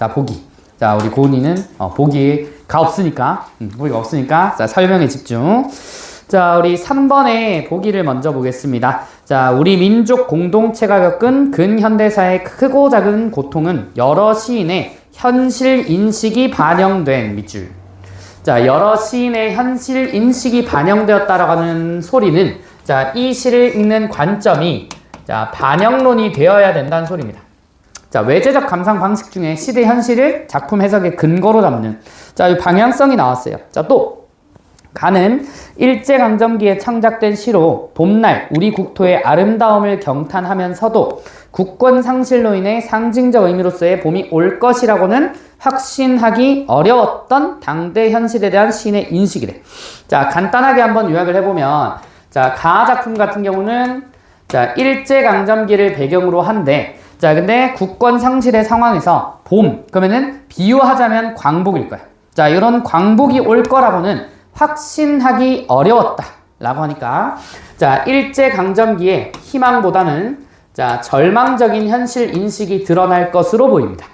자, 보기. 자, 우리 고은이는 어, 보기 가 없으니까, 음, 보기가 없으니까, 자, 설명에 집중. 자, 우리 3번의 보기를 먼저 보겠습니다. 자, 우리 민족 공동체가 겪은 근현대사의 크고 작은 고통은 여러 시인의 현실 인식이 반영된 밑줄. 자, 여러 시인의 현실 인식이 반영되었다라고 하는 소리는 자, 이 시를 읽는 관점이 자, 반영론이 되어야 된다는 소리입니다. 자, 외제적 감상 방식 중에 시대 현실을 작품 해석의 근거로 잡는 자, 이 방향성이 나왔어요. 자, 또 가는 일제강점기에 창작된 시로 봄날 우리 국토의 아름다움을 경탄하면서도 국권 상실로 인해 상징적 의미로서의 봄이 올 것이라고는 확신하기 어려웠던 당대 현실에 대한 시인의 인식이래. 자, 간단하게 한번 요약을 해보면, 자, 가하 작품 같은 경우는, 자, 일제강점기를 배경으로 한데, 자, 근데 국권 상실의 상황에서 봄, 그러면은 비유하자면 광복일 거야. 자, 이런 광복이 올 거라고는 확신하기 어려웠다. 라고 하니까, 자, 일제강점기의 희망보다는, 자, 절망적인 현실 인식이 드러날 것으로 보입니다.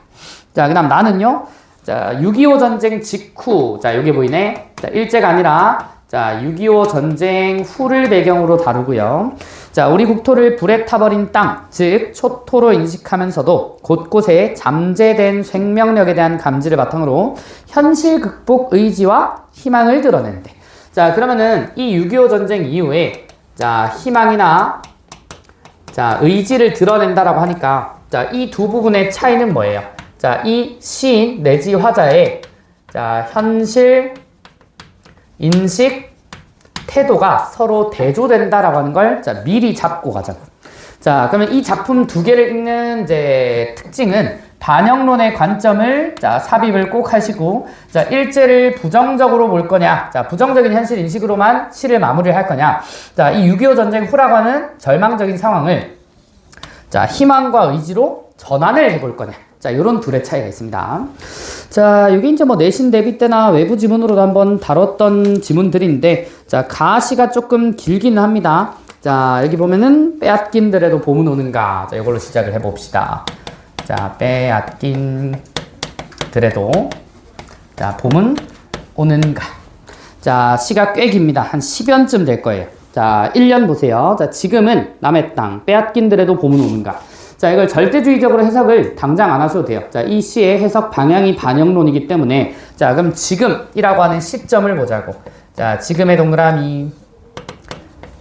자, 그 다음 나는요, 자, 6.25 전쟁 직후, 자, 여기 보이네. 자, 일제가 아니라, 자, 6.25 전쟁 후를 배경으로 다루고요. 자, 우리 국토를 불에 타버린 땅, 즉, 초토로 인식하면서도 곳곳에 잠재된 생명력에 대한 감지를 바탕으로 현실 극복 의지와 희망을 드러내는데. 자, 그러면은 이 6.25 전쟁 이후에, 자, 희망이나, 자, 의지를 드러낸다라고 하니까, 자, 이 두 부분의 차이는 뭐예요? 자, 이 시인 내지 화자의 자, 현실 인식 태도가 서로 대조된다라고 하는 걸 자, 미리 잡고 가자고. 자, 그러면 이 작품 두 개를 읽는 이제 특징은 반영론의 관점을 자, 삽입을 꼭 하시고 자, 일제를 부정적으로 볼 거냐? 자, 부정적인 현실 인식으로만 시를 마무리를 할 거냐? 자, 이 6.25 전쟁 후라고 하는 절망적인 상황을 자, 희망과 의지로 전환을 해볼 거냐? 자, 요런 둘의 차이가 있습니다. 자, 여기 이제 뭐 내신 대비 때나 외부 지문으로도 한번 다뤘던 지문들인데, 자, 가시가 조금 길긴 합니다. 자, 여기 보면은 빼앗긴들에도 봄은 오는가. 자, 이걸로 시작을 해봅시다. 자, 빼앗긴 들에도 자, 봄은 오는가. 자, 시가 꽤 깁니다. 한 10연쯤 될 거예요. 자, 1년 보세요. 자, 지금은 남의 땅, 빼앗긴들에도 봄은 오는가. 자, 이걸 절대주의적으로 해석을 당장 안 하셔도 돼요. 자, 이 시의 해석 방향이 반영론이기 때문에, 자, 그럼 지금이라고 하는 시점을 보자고. 자, 지금의 동그라미.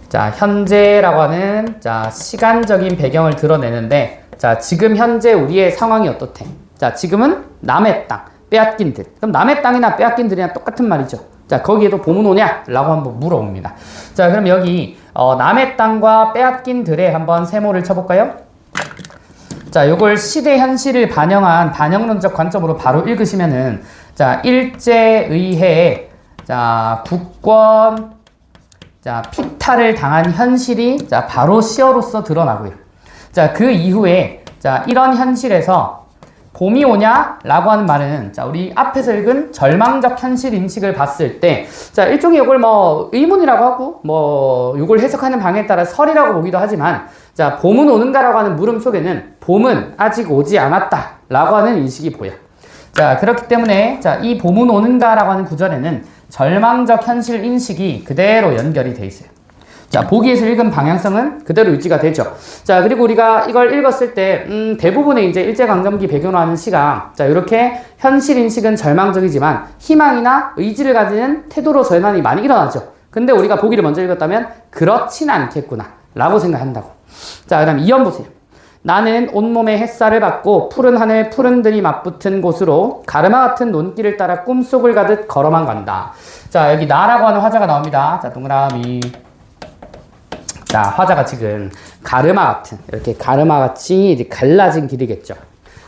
자, 현재라고 하는, 자, 시간적인 배경을 드러내는데, 자, 지금 현재 우리의 상황이 어떻대? 자, 지금은 남의 땅, 빼앗긴 들. 그럼 남의 땅이나 빼앗긴 들이랑 똑같은 말이죠. 자, 거기에도 봄은 오냐? 라고 한번 물어봅니다. 자, 그럼 여기, 어, 남의 땅과 빼앗긴 들에 한번 세모를 쳐볼까요? 자, 요걸 시대 현실을 반영한 반영론적 관점으로 바로 읽으시면은, 자, 일제의회에, 자, 국권, 자, 피탈을 당한 현실이, 자, 바로 시어로서 드러나고요. 자, 그 이후에, 자, 이런 현실에서 봄이 오냐? 라고 하는 말은, 자, 우리 앞에서 읽은 절망적 현실 인식을 봤을 때, 자, 일종의 이걸 뭐, 의문이라고 하고, 뭐, 이걸 해석하는 방에 따라 설이라고 보기도 하지만, 자, 봄은 오는가라고 하는 물음 속에는 봄은 아직 오지 않았다. 라고 하는 인식이 보여. 자, 그렇기 때문에, 자, 이 봄은 오는가라고 하는 구절에는 절망적 현실 인식이 그대로 연결이 돼 있어요. 자, 보기에서 읽은 방향성은 그대로 유지가 되죠. 자, 그리고 우리가 이걸 읽었을 때, 음, 대부분의 이제 일제강점기 배경으로 하는 시가, 자, 이렇게 현실 인식은 절망적이지만 희망이나 의지를 가지는 태도로 전환이 많이 일어나죠. 근데 우리가 보기를 먼저 읽었다면, 그렇진 않겠구나. 라고 생각한다고. 자, 그 다음 2연 보세요. 나는 온몸에 햇살을 받고 푸른 하늘 푸른 들이 맞붙은 곳으로 가르마 같은 논길을 따라 꿈속을 가듯 걸어만 간다. 자, 여기 나라고 하는 화자가 나옵니다. 자, 동그라미. 자, 화자가 지금 가르마 같은, 이렇게 가르마 같이 갈라진 길이겠죠.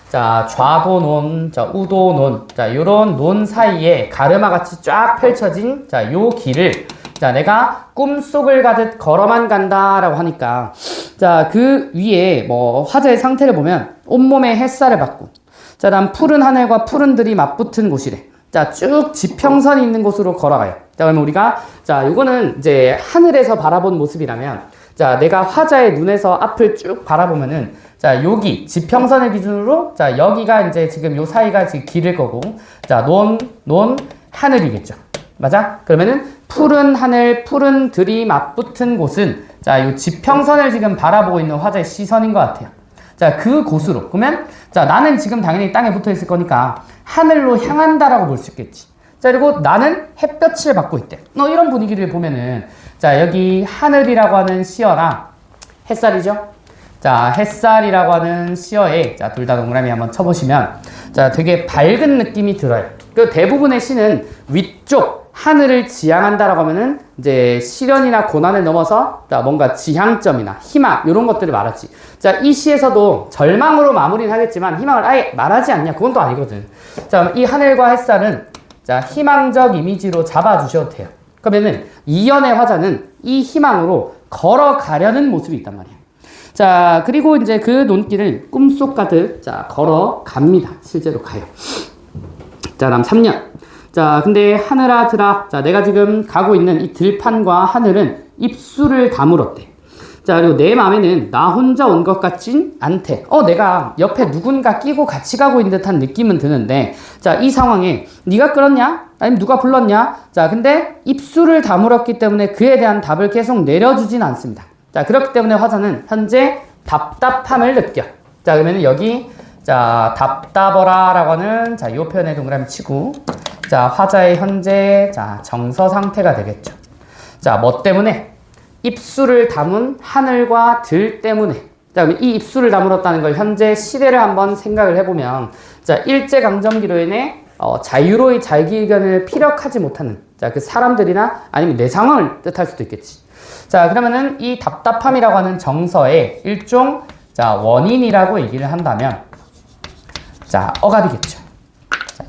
자, 좌도논, 자, 우도논, 자, 요런 논 사이에 가르마 같이 쫙 펼쳐진, 자, 요 길을, 자, 내가 꿈속을 가듯 걸어만 간다라고 하니까, 자, 그 위에 뭐 화자의 상태를 보면 온몸에 햇살을 받고, 자, 다음 푸른 하늘과 푸른 들이 맞붙은 곳이래. 자, 쭉 지평선이 있는 곳으로 걸어가요. 자, 그러면 우리가, 자, 요거는 이제 하늘에서 바라본 모습이라면, 자, 내가 화자의 눈에서 앞을 쭉 바라보면은 자, 여기 지평선을 기준으로 자, 여기가 이제 지금 요 사이가 지금 길일 거고 자, 논, 논, 하늘이겠죠. 맞아? 그러면은 푸른 하늘, 푸른 들이 맞붙은 곳은 자, 요 지평선을 지금 바라보고 있는 화자의 시선인 것 같아요. 자, 그 곳으로. 그러면 자, 나는 지금 당연히 땅에 붙어 있을 거니까 하늘로 향한다라고 볼 수 있겠지. 자, 그리고 나는 햇볕을 받고 있대. 너 이런 분위기를 보면은 자, 여기 하늘이라고 하는 시어랑 햇살이죠? 자, 햇살이라고 하는 시어에 자, 둘 다 동그라미 한번 쳐보시면 자, 되게 밝은 느낌이 들어요. 그 대부분의 시는 위쪽 하늘을 지향한다라고 하면은 이제 시련이나 고난을 넘어서 자, 뭔가 지향점이나 희망 이런 것들을 말하지. 자, 이 시에서도 절망으로 마무리는 하겠지만 희망을 아예 말하지 않냐? 그건 또 아니거든. 자, 이 하늘과 햇살은 자, 희망적 이미지로 잡아 주셔도 돼요. 그러면은 이연의 화자는 이 희망으로 걸어가려는 모습이 있단 말이야. 자, 그리고 이제 그 논길을 꿈속 가득 자, 걸어갑니다. 실제로 가요. 자, 다음 3년. 자, 근데 하늘아 들아. 자, 내가 지금 가고 있는 이 들판과 하늘은 입술을 다물었대. 자, 그리고 내 마음에는 나 혼자 온 것 같진 않대. 어, 내가 옆에 누군가 끼고 같이 가고 있는 듯한 느낌은 드는데, 자, 이 상황에 네가 끌었냐? 아니면 누가 불렀냐? 자, 근데 입술을 다물었기 때문에 그에 대한 답을 계속 내려주진 않습니다. 자, 그렇기 때문에 화자는 현재 답답함을 느껴. 자, 그러면 여기 자, 답답어라 라고 하는 자, 이 표현에 동그라미 치고 자, 화자의 현재 자, 정서 상태가 되겠죠. 자, 뭐 때문에? 입술을 담은 하늘과 들 때문에. 자, 그럼 이 입술을 다물었다는 걸 현재 시대를 한번 생각을 해보면 자, 일제강점기로 인해 어, 자유로이 자기 의견을 피력하지 못하는 자, 그 사람들이나 아니면 내 상황을 뜻할 수도 있겠지. 자, 그러면은 이 답답함이라고 하는 정서의 일종 자, 원인이라고 얘기를 한다면 자, 억압이겠죠.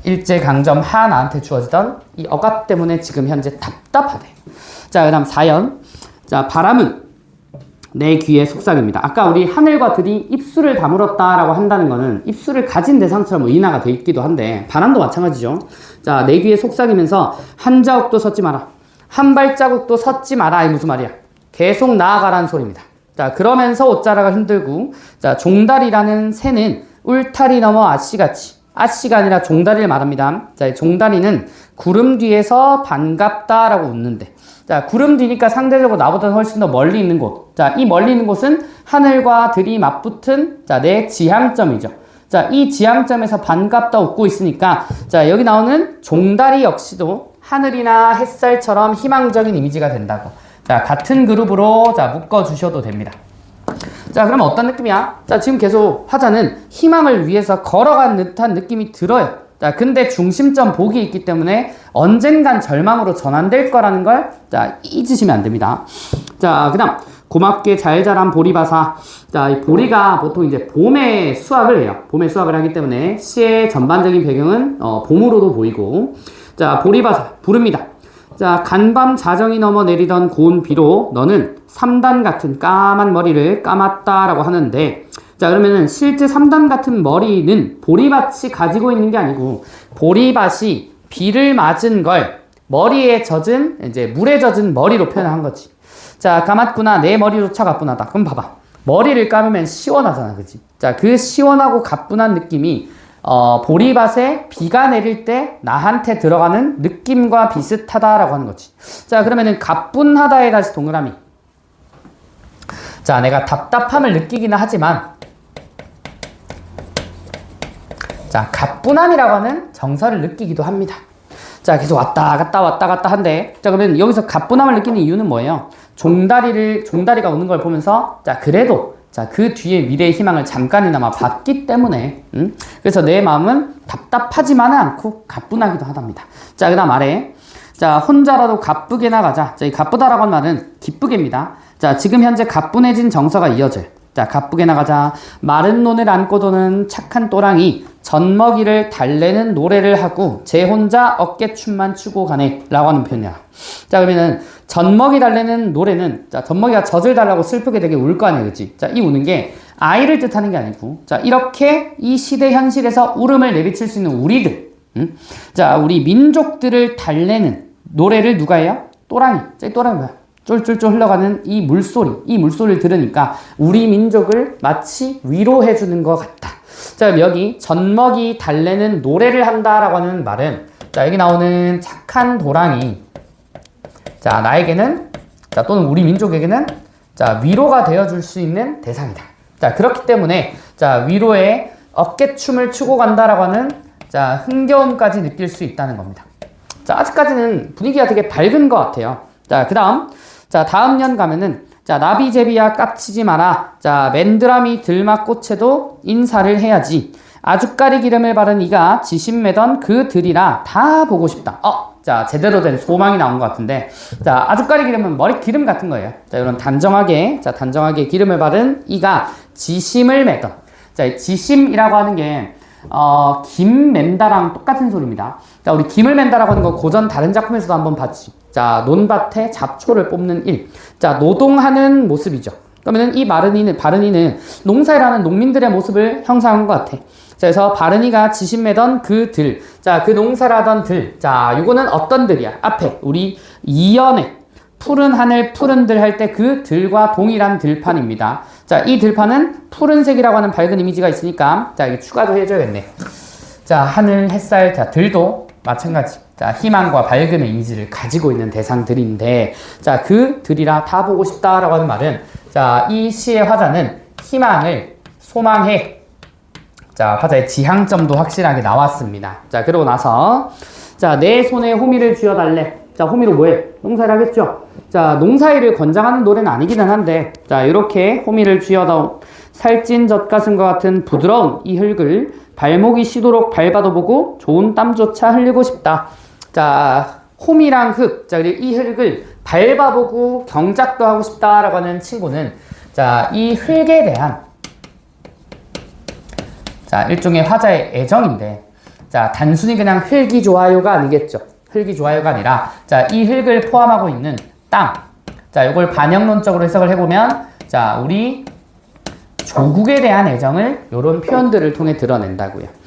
자, 일제강점 하 나한테 주어지던 이 억압 때문에 지금 현재 답답하대. 자, 그 다음 4연. 자, 바람은 내 귀의 속삭입니다. 아까 우리 하늘과 들이 입술을 다물었다라고 한다는 거는 입술을 가진 대상처럼 의인화가 돼 있기도 한데 바람도 마찬가지죠. 자, 내 귀에 속삭이면서 한 자국도 섰지 마라. 한 발자국도 섰지 마라. 이 무슨 말이야? 계속 나아가라는 소리입니다. 자, 그러면서 옷자락을 흔들고 자, 종달이라는 새는 울타리 넘어 아씨같이 아씨가 아니라 종다리를 말합니다. 자, 이 종다리는 구름 뒤에서 반갑다라고 웃는데 자, 구름 뒤니까 상대적으로 나보다 훨씬 더 멀리 있는 곳. 자, 이 멀리 있는 곳은 하늘과 들이 맞붙은 자, 내 지향점이죠. 자, 이 지향점에서 반갑다 웃고 있으니까 자, 여기 나오는 종다리 역시도 하늘이나 햇살처럼 희망적인 이미지가 된다고. 자, 같은 그룹으로 자, 묶어 주셔도 됩니다. 자, 그럼 어떤 느낌이야? 자, 지금 계속 화자는 희망을 위해서 걸어간 듯한 느낌이 들어요. 자, 근데 중심점 복이 있기 때문에 언젠간 절망으로 전환될 거라는 걸, 자, 잊으시면 안 됩니다. 자, 그 다음, 고맙게 잘 자란 보리바사. 자, 이 보리가 보통 이제 봄에 수확을 해요. 봄에 수확을 하기 때문에 시의 전반적인 배경은 어, 봄으로도 보이고. 자, 보리바사, 부릅니다. 자, 간밤 자정이 넘어 내리던 고운 비로 너는 삼단 같은 까만 머리를 감았다라고 하는데, 자, 그러면은 실제 삼단 같은 머리는 보리밭이 가지고 있는 게 아니고, 보리밭이 비를 맞은 걸 머리에 젖은, 이제 물에 젖은 머리로 표현한 거지. 자, 감았구나. 내 머리로 차 가뿐하다. 그럼 봐봐. 머리를 감으면 시원하잖아. 그지? 자, 그 시원하고 가뿐한 느낌이 어, 보리밭에 비가 내릴 때 나한테 들어가는 느낌과 비슷하다라고 하는 거지. 자, 그러면은 가뿐하다에 다시 동그라미. 자, 내가 답답함을 느끼기는 하지만 자, 가뿐함이라고 하는 정서를 느끼기도 합니다. 자, 계속 왔다 갔다 왔다 갔다 한데 자, 그러면 여기서 가뿐함을 느끼는 이유는 뭐예요? 종다리를 종다리가 오는 걸 보면서 자, 그래도 자, 그 뒤에 미래의 희망을 잠깐이나마 봤기 때문에, 음? 그래서 내 마음은 답답하지만은 않고 가뿐하기도 하답니다. 자, 그 다음 아래. 자, 혼자라도 가쁘게 나가자. 자, 이 가쁘다라고 하는 말은 기쁘게입니다. 자, 지금 현재 가뿐해진 정서가 이어져요. 자, 가쁘게 나가자. 마른 논을 안고 도는 착한 또랑이 젖먹이를 달래는 노래를 하고 제 혼자 어깨춤만 추고 가네. 라고 하는 표현이야. 자, 그러면은 젖먹이 달래는 노래는 자, 젖먹이가 젖을 달라고 슬프게 되게 울 거 아니야. 그지? 자, 이 우는 게 아이를 뜻하는 게 아니고 자, 이렇게 이 시대 현실에서 울음을 내비칠 수 있는 우리들. 응? 자, 우리 민족들을 달래는 노래를 누가 해요? 또랑이. 자, 이 또랑이 뭐야? 쫄쫄쫄 흘러가는 이 물소리, 이 물소리를 들으니까 우리 민족을 마치 위로해 주는 것 같다. 자, 그럼 여기 젖먹이 달래는 노래를 한다라고 하는 말은 자, 여기 나오는 착한 도랑이 자, 나에게는 자, 또는 우리 민족에게는 자, 위로가 되어 줄 수 있는 대상이다. 자, 그렇기 때문에 자, 위로의 어깨춤을 추고 간다라고 하는 자, 흥겨움까지 느낄 수 있다는 겁니다. 자, 아직까지는 분위기가 되게 밝은 것 같아요. 자, 그 다음. 자, 다음 년 가면은, 자, 나비제비야 깝치지 마라. 자, 맨드라미 들막꽃에도 인사를 해야지. 아주까리 기름을 바른 이가 지심 매던 그 들이라 다 보고 싶다. 어, 자, 제대로 된 소망이 나온 것 같은데. 자, 아주까리 기름은 머리 기름 같은 거예요. 자, 이런 단정하게, 자, 단정하게 기름을 바른 이가 지심을 매던. 자, 이 지심이라고 하는 게, 어, 김 맨다랑 똑같은 소리입니다. 자, 우리 김을 맨다라고 하는 거 고전 다른 작품에서도 한번 봤지. 자, 논밭에 잡초를 뽑는 일. 자, 노동하는 모습이죠. 그러면은 이 마른이는, 바른이는 농사를 하는 농민들의 모습을 형상한 것 같아. 자, 그래서 바른이가 지심 매던 그 들. 자, 그 농사를 하던 들. 자, 요거는 어떤 들이야? 앞에, 우리 이연에 푸른 하늘 푸른 들 할 때 그 들과 동일한 들판입니다. 자, 이 들판은 푸른색이라고 하는 밝은 이미지가 있으니까 자, 이게 추가도 해줘야겠네. 자, 하늘, 햇살, 자, 들도 마찬가지. 자, 희망과 밝음의 이미지를 가지고 있는 대상들인데, 자, 그 들이라 다 보고 싶다라고 하는 말은, 자, 이 시의 화자는 희망을 소망해. 자, 화자의 지향점도 확실하게 나왔습니다. 자, 그러고 나서, 자, 내 손에 호미를 쥐어달래. 자, 호미로 뭐해? 농사를 하겠죠? 자, 농사일을 권장하는 노래는 아니기는 한데, 자, 이렇게 호미를 쥐어다오. 살찐 젖가슴과 같은 부드러운 이 흙을 발목이 쉬도록 밟아도 보고 좋은 땀조차 흘리고 싶다. 자, 홈이랑 흙, 자, 그리고 이 흙을 밟아보고 경작도 하고 싶다라고 하는 친구는 자, 이 흙에 대한 자, 일종의 화자의 애정인데 자, 단순히 그냥 흙이 좋아요가 아니겠죠. 흙이 좋아요가 아니라 자, 이 흙을 포함하고 있는 땅. 자, 이걸 반영론적으로 해석을 해보면 자, 우리 조국에 대한 애정을 이런 표현들을 통해 드러낸다고요.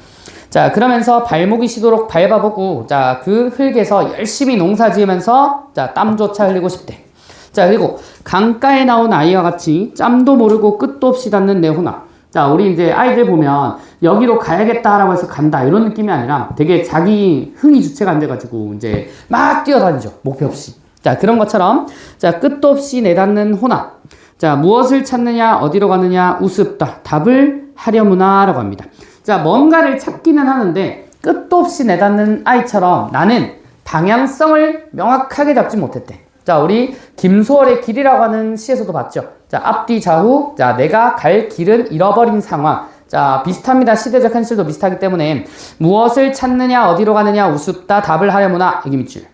자, 그러면서 발목이 쉬도록 밟아보고, 자, 그 흙에서 열심히 농사 지으면서, 자, 땀조차 흘리고 싶대. 자, 그리고 강가에 나온 아이와 같이 짬도 모르고 끝도 없이 닿는 내 호나. 자, 우리 이제 아이들 보면 여기로 가야겠다라고 해서 간다. 이런 느낌이 아니라 되게 자기 흥이 주체가 안 돼가지고 이제 막 뛰어다니죠. 목표 없이. 자, 그런 것처럼, 자, 끝도 없이 내닿는 호나. 자, 무엇을 찾느냐, 어디로 가느냐, 우습다. 답을 하려무나라고 합니다. 자, 뭔가를 찾기는 하는데 끝도 없이 내닫는 아이처럼 나는 방향성을 명확하게 잡지 못했대. 자, 우리 김소월의 길이라고 하는 시에서도 봤죠. 자, 앞뒤 좌우. 자, 내가 갈 길은 잃어버린 상황. 자, 비슷합니다. 시대적 현실도 비슷하기 때문에 무엇을 찾느냐, 어디로 가느냐, 우습다. 답을 하려무나. 여기 밑줄.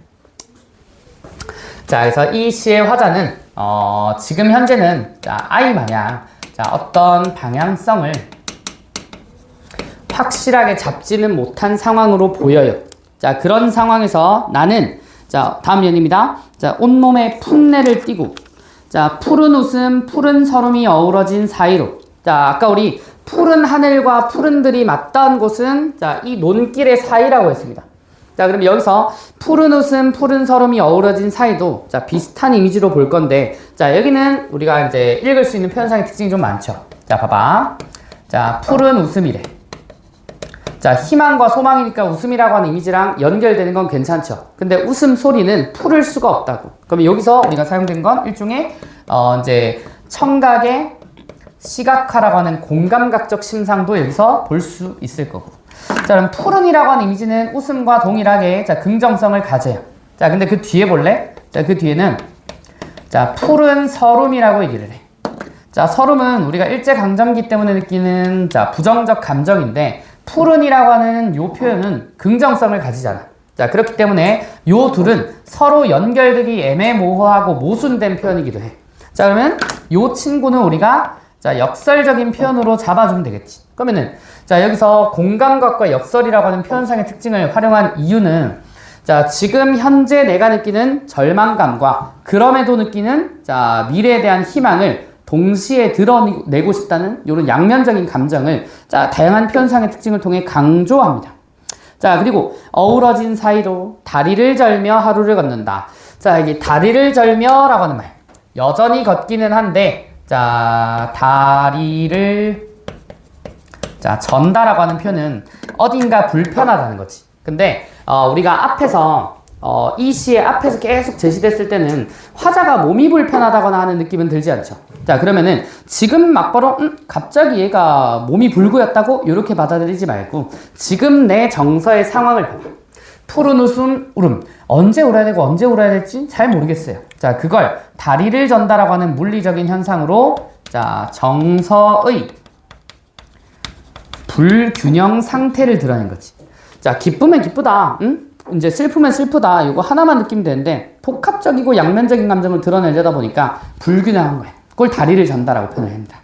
자, 그래서 이 시의 화자는 어, 지금 현재는 자, 아이 마냥 자, 어떤 방향성을 확실하게 잡지는 못한 상황으로 보여요. 자, 그런 상황에서 나는 자, 다음 연입니다. 자, 온몸에 풋내를 띠고 자, 푸른 웃음, 푸른 서름이 어우러진 사이로 자, 아까 우리 푸른 하늘과 푸른 들이 맞닿은 곳은 자, 이 논길의 사이라고 했습니다. 자, 그럼 여기서 푸른 웃음, 푸른 서름이 어우러진 사이도 자, 비슷한 이미지로 볼 건데 자, 여기는 우리가 이제 읽을 수 있는 표현상의 특징이 좀 많죠. 자, 봐봐. 자, 푸른 웃음이래. 자, 희망과 소망이니까 웃음이라고 하는 이미지랑 연결되는 건 괜찮죠. 근데 웃음 소리는 풀을 수가 없다고. 그러면 여기서 우리가 사용된 건 일종의 어, 이제 청각의 시각화라고 하는 공감각적 심상도 여기서 볼 수 있을 거고. 자, 그럼 푸른이라고 하는 이미지는 웃음과 동일하게 자, 긍정성을 가져요. 자, 근데 그 뒤에 볼래? 자, 그 뒤에는 자, 푸른 서름이라고 얘기를 해. 자, 서름은 우리가 일제강점기 때문에 느끼는 자, 부정적 감정인데 푸른이라고 하는 요 표현은 긍정성을 가지잖아. 자, 그렇기 때문에 요 둘은 서로 연결되기 애매모호하고 모순된 표현이기도 해. 자, 그러면 요 친구는 우리가 자, 역설적인 표현으로 잡아주면 되겠지. 그러면은 자, 여기서 공감각과 역설이라고 하는 표현상의 특징을 활용한 이유는 자, 지금 현재 내가 느끼는 절망감과 그럼에도 느끼는 자, 미래에 대한 희망을 동시에 드러내고 싶다는 이런 양면적인 감정을 자, 다양한 표현상의 특징을 통해 강조합니다. 자, 그리고 어우러진 사이로 다리를 절며 하루를 걷는다. 자, 이게 다리를 절며라고 하는 말. 여전히 걷기는 한데, 자, 다리를, 자, 전다라고 하는 표현은 어딘가 불편하다는 거지. 근데, 어, 우리가 앞에서, 어, 이 시의 앞에서 계속 제시됐을 때는 화자가 몸이 불편하다거나 하는 느낌은 들지 않죠. 자, 그러면은 지금 막바로, 음, 갑자기 얘가 몸이 불구였다고? 이렇게 받아들이지 말고, 지금 내 정서의 상황을 봐봐. 푸른 웃음, 울음. 언제 울어야 되고 언제 울어야 될지 잘 모르겠어요. 자, 그걸 다리를 전다라고 하는 물리적인 현상으로 자, 정서의 불균형 상태를 드러낸 거지. 자, 기쁘면 기쁘다. 응? 이제 슬프면 슬프다. 이거 하나만 느끼면 되는데 복합적이고 양면적인 감정을 드러내려다 보니까 불균형한 거야. 그걸 다리를 전다라고 표현을 합니다.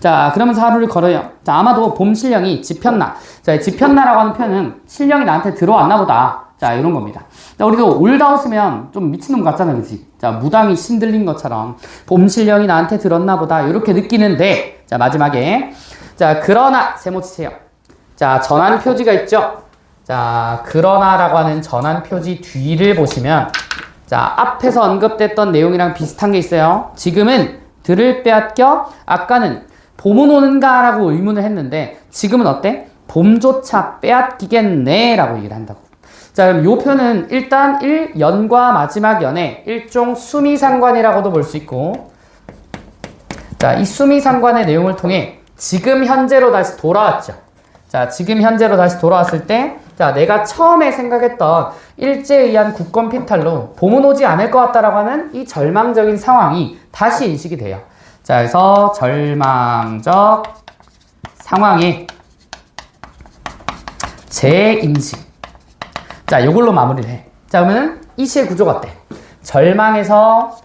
자, 그러면서 하루를 걸어요. 자, 아마도 봄 실령이 지폈나. 자, 지폈나라고 하는 표현은 실령이 나한테 들어왔나 보다. 자, 이런 겁니다. 자, 우리도 울다 웃으면 좀 미친놈 같잖아, 그지? 자, 무당이 신들린 것처럼 봄 실령이 나한테 들었나 보다. 이렇게 느끼는데, 자, 마지막에. 자, 그러나, 세모치세요. 자, 전환 표지가 있죠? 자, 그러나라고 하는 전환 표지 뒤를 보시면, 자, 앞에서 언급됐던 내용이랑 비슷한 게 있어요. 지금은 들을 빼앗겨, 아까는 봄은 오는가라고 의문을 했는데, 지금은 어때? 봄조차 빼앗기겠네 라고 얘기를 한다고. 자, 그럼 요 표는 일단 1, 연과 마지막 연의 일종 수미상관이라고도 볼 수 있고, 자, 이 수미상관의 내용을 통해 지금 현재로 다시 돌아왔죠. 자, 지금 현재로 다시 돌아왔을 때, 자, 내가 처음에 생각했던 일제에 의한 국권 피탈로 봄은 오지 않을 것 같다라고 하는 이 절망적인 상황이 다시 인식이 돼요. 자, 그래서 절망적 상황의 재인식. 자, 요걸로 마무리를 해. 자, 그러면 이 시의 구조가 어때? 절망에서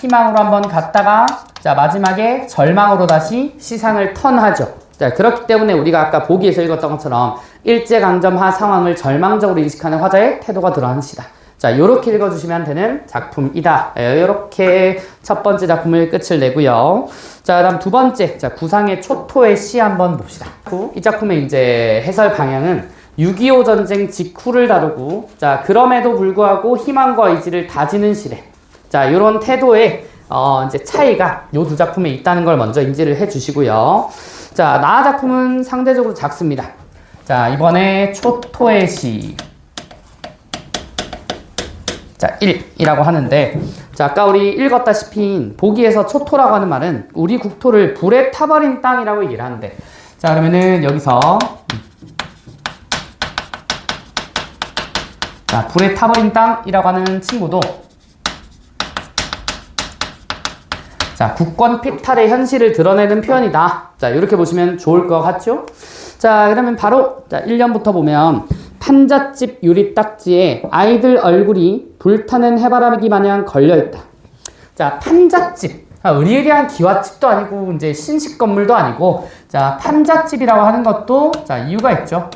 희망으로 한번 갔다가 자, 마지막에 절망으로 다시 시상을 턴하죠. 자, 그렇기 때문에 우리가 아까 보기에서 읽었던 것처럼 일제강점하 상황을 절망적으로 인식하는 화자의 태도가 드러나는 시다. 자, 요렇게 읽어주시면 되는 작품이다. 예, 요렇게 첫 번째 작품을 끝을 내고요. 자, 그다음 두 번째, 자, 구상의 초토의 시 한번 봅시다. 이 작품의 이제 해설 방향은 6.25 전쟁 직후를 다루고, 자, 그럼에도 불구하고 희망과 의지를 다지는 시래. 자, 요런 태도의 어, 이제 차이가 요 두 작품에 있다는 걸 먼저 인지를 해 주시고요. 자, 나 작품은 상대적으로 작습니다. 자, 이번에 초토의 시. 자, 1이라고 하는데, 자, 아까 우리 읽었다시피 보기에서 초토라고 하는 말은 우리 국토를 불에 타버린 땅이라고 얘기를 하는데, 자, 그러면은 여기서 자, 불에 타버린 땅이라고 하는 친구도 자, 국권 피탈의 현실을 드러내는 표현이다. 자, 이렇게 보시면 좋을 것 같죠? 자, 그러면 바로 자, 1년부터 보면 판잣집 유리 딱지에 아이들 얼굴이 불타는 해바라기 마냥 걸려 있다. 자, 판잣집. 아, 의리의리한 기와집도 아니고 이제 신식 건물도 아니고 자, 판잣집이라고 하는 것도 자, 이유가 있죠.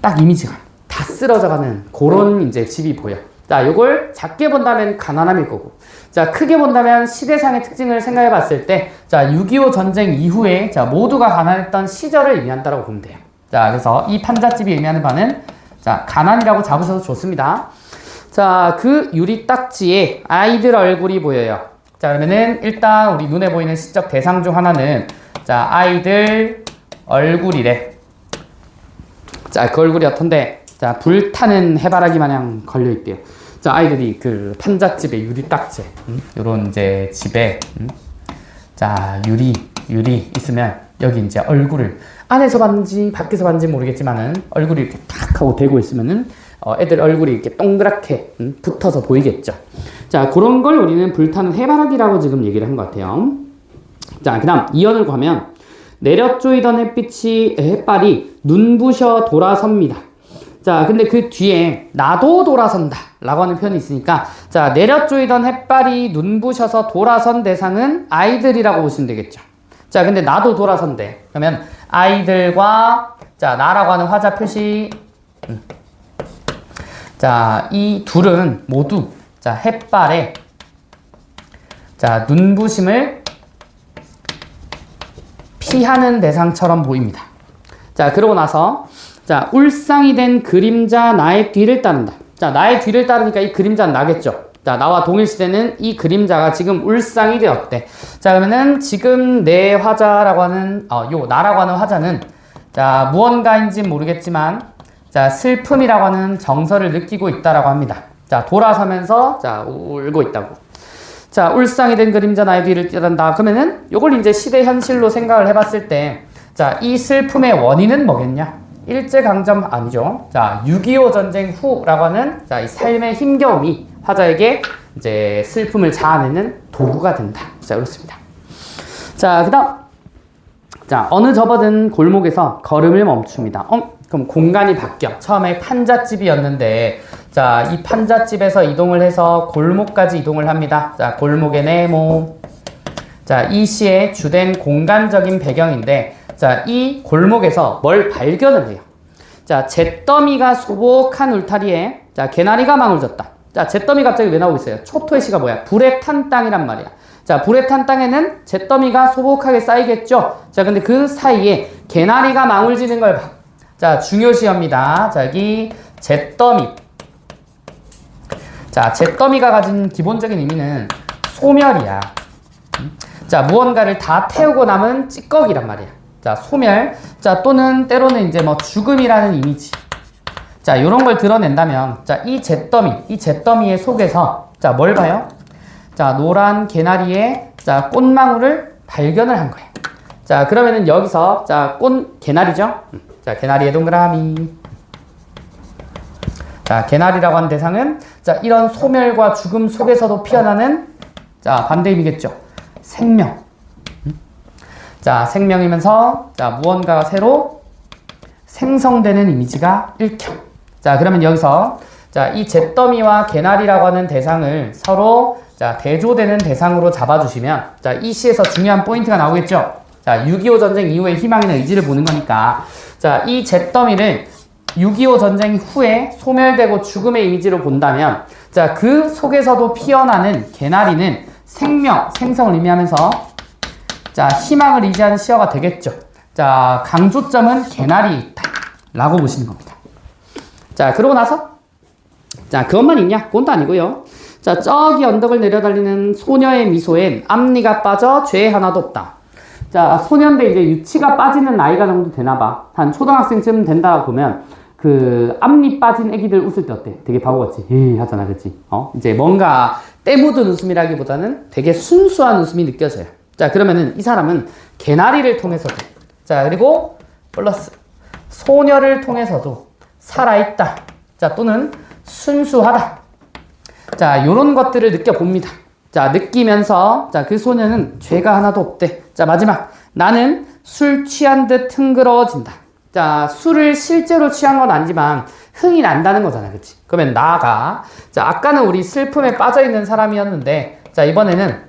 딱 이미지가 다 쓰러져가는 그런 이제 집이 보여. 자, 요걸 작게 본다면 가난함일 거고, 자, 크게 본다면 시대상의 특징을 생각해 봤을 때, 자, 6.25 전쟁 이후에, 자, 모두가 가난했던 시절을 의미한다고 보면 돼요. 자, 그래서 이 판잣집이 의미하는 바는, 자, 가난이라고 잡으셔도 좋습니다. 자, 그 유리 딱지에 아이들 얼굴이 보여요. 자, 그러면은 일단 우리 눈에 보이는 시적 대상 중 하나는, 자, 아이들 얼굴이래. 자, 그 얼굴이 어떤데? 자, 불타는 해바라기 마냥 걸려 있대요. 자, 아이들이 그 판잣집에 유리 딱지, 음? 이제 집에, 음? 자, 유리, 유리 있으면 여기 이제 얼굴을 안에서 봤는지 밖에서 봤는지 모르겠지만은 얼굴이 이렇게 탁 하고 대고 있으면은 어, 애들 얼굴이 이렇게 동그랗게 음? 붙어서 보이겠죠. 자, 그런 걸 우리는 불타는 해바라기라고 지금 얘기를 한 것 같아요. 자, 그 다음 이연을 가면 내려 쪼이던 햇빛이 햇발이 눈부셔 돌아섭니다. 자, 근데 그 뒤에 나도 돌아선다 라고 하는 표현이 있으니까 자, 내려쪼이던 햇발이 눈부셔서 돌아선 대상은 아이들이라고 보시면 되겠죠. 자, 근데 나도 돌아선대. 그러면 아이들과 자, 나라고 하는 화자 표시 음. 자, 이 둘은 모두 자, 햇발에 자, 눈부심을 피하는 대상처럼 보입니다. 자, 그러고 나서 자, 울상이 된 그림자 나의 뒤를 따른다. 자, 나의 뒤를 따르니까 이 그림자는 나겠죠. 자, 나와 동일시되는 이 그림자가 지금 울상이 되었대. 자, 그러면은 지금 내 화자라고 하는, 어, 요, 나라고 하는 화자는, 자, 무언가인지 모르겠지만, 자, 슬픔이라고 하는 정서를 느끼고 있다라고 합니다. 자, 돌아서면서, 자, 울고 있다고. 자, 울상이 된 그림자 나의 뒤를 따른다. 그러면은, 요걸 이제 시대 현실로 생각을 해봤을 때, 자, 이 슬픔의 원인은 뭐겠냐? 일제강점 아니죠. 자, 6.25 전쟁 후라고 하는, 자, 이 삶의 힘겨움이 화자에게 이제 슬픔을 자아내는 도구가 된다. 자, 그렇습니다. 자, 그 다음. 자, 어느 접어든 골목에서 걸음을 멈춥니다. 어? 그럼 공간이 바뀌어. 처음에 판잣집이었는데, 자, 이 판잣집에서 이동을 해서 골목까지 이동을 합니다. 자, 골목의 네모. 자, 이 시의 주된 공간적인 배경인데, 자, 이 골목에서 뭘 발견을 해요. 자, 잿더미가 소복한 울타리에, 자, 개나리가 망을 졌다. 자, 잿더미 갑자기 왜 나오고 있어요? 초토의 시가 뭐야? 불에 탄 땅이란 말이야. 자, 불에 탄 땅에는 잿더미가 소복하게 쌓이겠죠? 자, 근데 그 사이에 개나리가 망을 지는 걸 봐. 자, 중요시합니다. 자, 여기 잿더미. 자, 잿더미가 가진 기본적인 의미는 소멸이야. 음? 자, 무언가를 다 태우고 남은 찌꺼기란 말이야. 자, 소멸. 자, 또는 때로는 이제 뭐 죽음이라는 이미지. 자, 요런 걸 드러낸다면, 자, 이 잿더미, 이 잿더미의 속에서, 자, 뭘 봐요? 자, 노란 개나리의, 자, 꽃망울을 발견을 한 거예요. 자, 그러면은 여기서, 자, 꽃, 개나리죠? 음, 자, 개나리의 동그라미. 자, 개나리라고 하는 대상은, 자, 이런 소멸과 죽음 속에서도 피어나는, 자, 반대 의미겠죠? 생명. 음? 자, 생명이면서, 자, 무언가가 새로 생성되는 이미지가 읽혀. 자, 그러면 여기서 자, 이 잿더미와 개나리라고 하는 대상을 서로 자, 대조되는 대상으로 잡아주시면 자, 이 시에서 중요한 포인트가 나오겠죠. 자, 6.25 전쟁 이후의 희망이나 의지를 보는 거니까 자, 이 잿더미를 6.25 전쟁 후에 소멸되고 죽음의 이미지로 본다면 자, 그 속에서도 피어나는 개나리는 생명, 생성을 의미하면서 자, 희망을 의지하는 시어가 되겠죠. 자, 강조점은 개나리에 있다. 라고 보시는 겁니다. 자, 그러고 나서, 자, 그것만 있냐? 그건 또 아니고요. 자, 저기 언덕을 내려달리는 소녀의 미소엔 앞니가 빠져 죄 하나도 없다. 자, 소년대 이제 유치가 빠지는 나이가 정도 되나봐. 한 초등학생쯤 된다 보면, 그, 앞니 빠진 애기들 웃을 때 어때? 되게 바보같이, 에이, 하잖아, 그치? 어? 이제 뭔가 때 묻은 웃음이라기보다는 되게 순수한 웃음이 느껴져요. 자, 그러면은 이 사람은 개나리를 통해서도, 자, 그리고 플러스, 소녀를 통해서도 살아있다. 자, 또는 순수하다. 자, 요런 것들을 느껴봅니다. 자, 느끼면서, 자, 그 소녀는 죄가 하나도 없대. 자, 마지막. 나는 술 취한 듯 흥그러워진다. 자, 술을 실제로 취한 건 아니지만 흥이 난다는 거잖아. 그치? 그러면 나가. 자, 아까는 우리 슬픔에 빠져있는 사람이었는데, 자, 이번에는,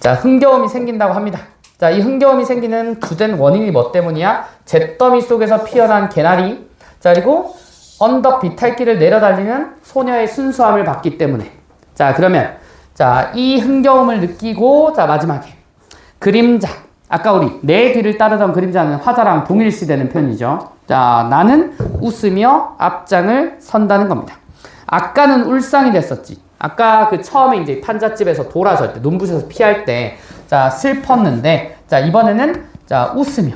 자, 흥겨움이 생긴다고 합니다. 자, 이 흥겨움이 생기는 주된 원인이 뭐 때문이야? 잿더미 속에서 피어난 개나리. 자, 그리고 언덕 비탈길을 내려달리는 소녀의 순수함을 봤기 때문에. 자, 그러면, 자, 이 흥겨움을 느끼고, 자, 마지막에. 그림자. 아까 우리 내 뒤를 따르던 그림자는 화자랑 동일시되는 표현이죠. 자, 나는 웃으며 앞장을 선다는 겁니다. 아까는 울상이 됐었지. 아까 그 처음에 이제 판잣집에서 돌아설 때, 눈부셔서 피할 때, 자, 슬펐는데, 자, 이번에는, 자, 웃으며.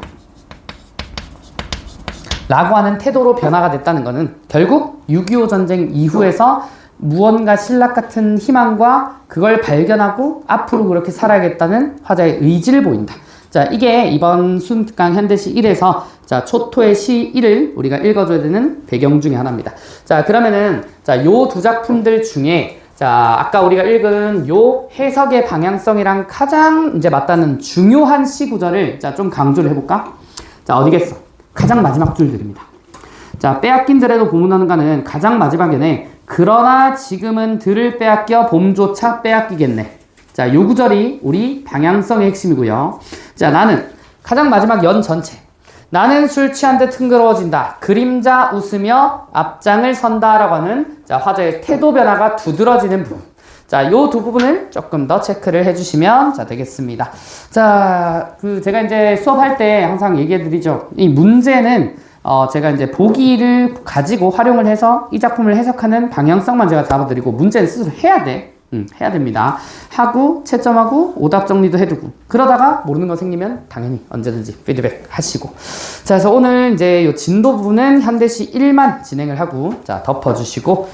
라고 하는 태도로 변화가 됐다는 것은 결국 6.25 전쟁 이후에서 무언가 신락 같은 희망과 그걸 발견하고 앞으로 그렇게 살아야겠다는 화자의 의지를 보인다. 자, 이게 이번 순특강 현대시 1에서 자, 초토의 시 1을 우리가 읽어줘야 되는 배경 중에 하나입니다. 자, 그러면은 자, 요 두 작품들 중에 자, 아까 우리가 읽은 요 해석의 방향성이랑 가장 이제 맞닿는 중요한 시 구절을 자, 좀 강조를 해볼까? 자, 어디겠어? 가장 마지막 줄들입니다. 자, 빼앗긴 들에도 보문하는가는 가장 마지막에는 그러나 지금은 들을 빼앗겨 봄조차 빼앗기겠네. 자, 요 구절이 우리 방향성의 핵심이고요. 자, 나는 가장 마지막 연 전체. 나는 술 취한 듯 흥그러워진다. 그림자 웃으며 앞장을 선다라고 하는 자, 화자의 태도 변화가 두드러지는 부분. 자, 요 두 부분을 조금 더 체크를 해주시면 자 되겠습니다. 자, 그 제가 이제 수업할 때 항상 얘기해 드리죠. 이 문제는 어, 제가 이제 보기를 가지고 활용을 해서 이 작품을 해석하는 방향성만 제가 잡아드리고 문제는 스스로 해야 돼. 음, 해야 됩니다. 하고 채점하고 오답 정리도 해두고. 그러다가 모르는 거 생기면 당연히 언제든지 피드백 하시고. 자 그래서 오늘 이제 요 진도 부분은 현대시 1만 진행을 하고 자 덮어주시고